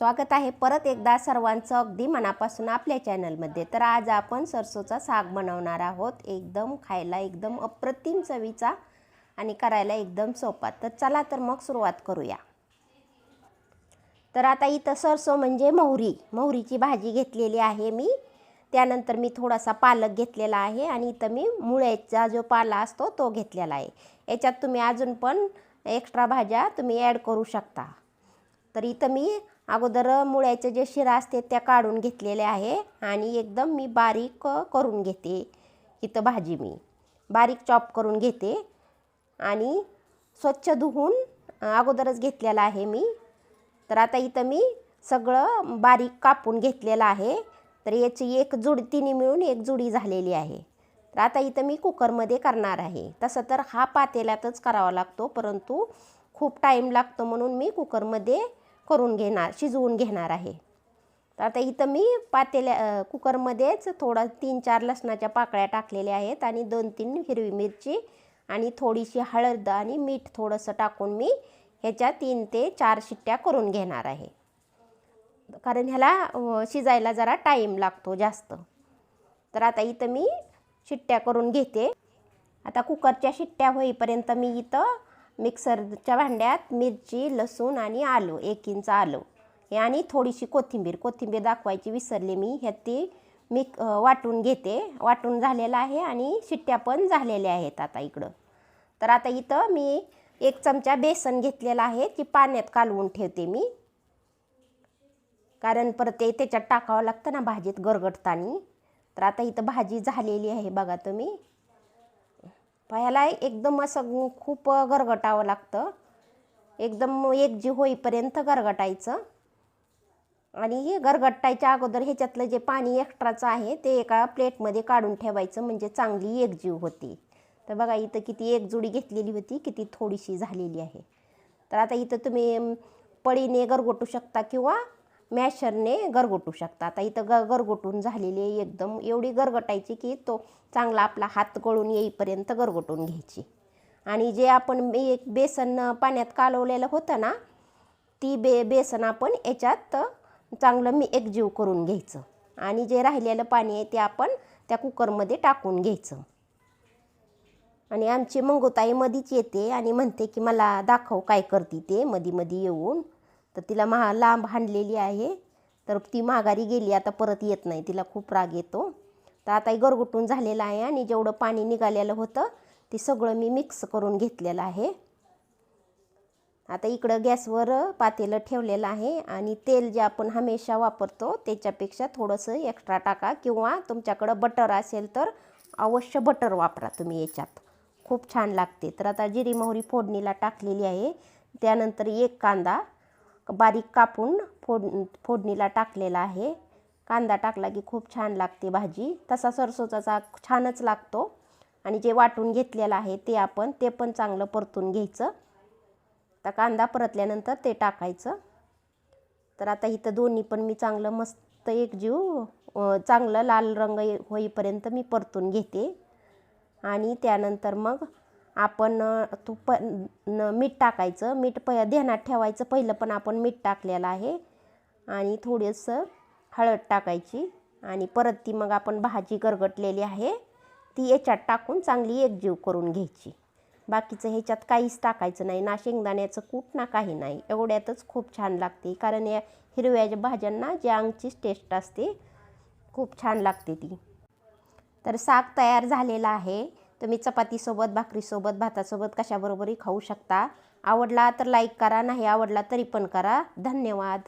स्वागत आहे परत एकदा सर्वांचं अगदी मनापासून आपल्या चॅनलमध्ये. तर आज आपण सरसोचा साग बनवणार आहोत. एकदम खायला एकदम अप्रतिम चवीचा आणि करायला एकदम सोपा. तर चला तर मग सुरुवात करूया. तर आता इथं सरसो म्हणजे मोहरी. मोहरीची भाजी घेतलेली आहे मी. त्यानंतर मी थोडासा पालक घेतलेला आहे आणि इथं मी मुळ्याचा जो पाला असतो तो घेतलेला आहे. याच्यात तुम्ही अजून पण एक्स्ट्रा भाज्या तुम्ही ॲड करू शकता. तर इथं मी अगोदर मुळ्याचे जे शिरा असते त्या काढून घेतलेल्या आहे आणि एकदम मी बारीक करून घेते इथं भाजी मी. बारीक चॉप करून घेते आणि स्वच्छ धुवून अगोदरच घेतलेला आहे मी. तर आता इथं मी सगळं बारीक कापून घेतलेलं आहे. तर याची एक जुड तिने मिळून एक जुडी झालेली आहे. तर आता इथं मी कुकरमध्ये करणार आहे. तसं तर हा पातेल्यातच करावा लागतो परंतु खूप टाईम लागतो म्हणून मी कुकरमध्ये करून घेणार शिजवून घेणार आहे. तर आता इथं मी पातेल्या कुकरमध्येच थोडा तीन चार लसणाच्या पाकळ्या टाकलेल्या आहेत आणि दोन तीन हिरवी मिरची आणि थोडीशी हळद आणि मीठ थोडंसं टाकून मी ह्याच्या तीन ते चार शिट्ट्या करून घेणार आहे. कारण ह्याला शिजायला जरा टाईम लागतो जास्त. तर आता इथं मी शिट्ट्या करून घेते. आता कुकरच्या शिट्ट्या होईपर्यंत मी इथं मिक्सरच्या भांड्यात मिरची लसूण आणि आलं एक इंच आलं. हे आणि थोडीशी कोथिंबीर कोथिंबीर दाखवायची विसरले मी. ह्यात ती मी वाटून घेते. वाटून झालेलं आहे आणि शिट्ट्या पण झालेल्या आहेत आता इकडं. तर आता इथं मी एक चमचा बेसन घेतलेला आहे. ती पाण्यात कालवून ठेवते मी. कारण परत ते त्याच्यात टाकावं लागतं ना भाजीत गरगटतानी. तर आता इथं भाजी झालेली आहे बघा तुम्ही. ह्याला एकदम असं खूप गरगटावं लागतं. एकदम एकजीव होईपर्यंत गरगटायचं. आणि हे गरगटायच्या अगोदर ह्याच्यातलं जे पाणी एक्स्ट्राचं आहे ते एका प्लेटमध्ये काढून ठेवायचं म्हणजे चांगली एकजीव होती. तर बघा इथं किती एक जुडी घेतलेली होती किती थोडीशी झालेली आहे. तर आता इथं तुम्ही पळीने गरगोटू शकता किंवा मॅशरने गरगोटू शकता आता इथं ग गरगोटून झालेली आहे एकदम. एवढी गरगटायची की तो चांगला आपला हात गळून येईपर्यंत गरगोटून घ्यायची. आणि जे आपण एक बेसन पाण्यात कालवलेलं होतं ना ती बे बेसन आपण याच्यात चांगलं मी एकजीव करून घ्यायचं. आणि जे राहिलेलं पाणी आहे ते आपण त्या कुकरमध्ये टाकून घ्यायचं. आणि आमची मंगोताई मधीच येते आणि म्हणते की मला दाखव काय करते ते मधी मधी येऊन. तर तिला महा लांब हाणलेली आहे. तर ती माघारी गेली आता परत येत नाही. तिला खूप राग येतो. तर आता गरगुटून झालेलं आहे आणि जेवढं पाणी निघालेलं होतं ते सगळं मी मिक्स करून घेतलेलं आहे. आता इकडं गॅसवर पातेलं ठेवलेलं आहे आणि तेल जे आपण हमेशा वापरतो त्याच्यापेक्षा थोडंसं एक्स्ट्रा टाका किंवा तुमच्याकडं बटर असेल तर अवश्य बटर वापरा तुम्ही याच्यात. खूप छान लागते. तर आता जिरी मोहरी फोडणीला टाकलेली आहे. त्यानंतर एक कांदा बारीक कापून फोड फोडणीला टाकलेला आहे. कांदा टाकला की खूप छान लागते भाजी. तसा सरसोचा छानच लागतो. आणि जे वाटून घेतलेलं आहे ते आपण ते पण चांगलं परतून घ्यायचं. तर कांदा परतल्यानंतर ते टाकायचं. तर आता इथं दोन्ही पण मी चांगलं मस्त एक जीव चांगलं लाल रंग होईपर्यंत मी परतून घेते. आणि त्यानंतर मग आपण तू पण न मीठ टाकायचं. मीठ प ध्यानात ठेवायचं. पहिलं पण आपण मीठ टाकलेलं आहे. आणि थोडंसं हळद टाकायची. आणि परत ती मग आपण भाजी गरगटलेली आहे. ती याच्यात टाकून चांगली एकजीव करून घ्यायची. बाकीचं ह्याच्यात काहीच टाकायचं नाही. ना शेंगदाण्याचं कूट ना काही नाही. एवढ्यातच खूप छान लागते. कारण या हिरव्या भाज्यांना ज्या अंगचीच टेस्ट असते खूप छान लागते ती. तर साग तयार झालेला आहे. तुम्ही चपातीसोबत भाकरीसोबत भातासोबत कशाबरोबरही खाऊ शकता. आवडला तर लाईक करा नाही आवडला तरी पण करा. धन्यवाद.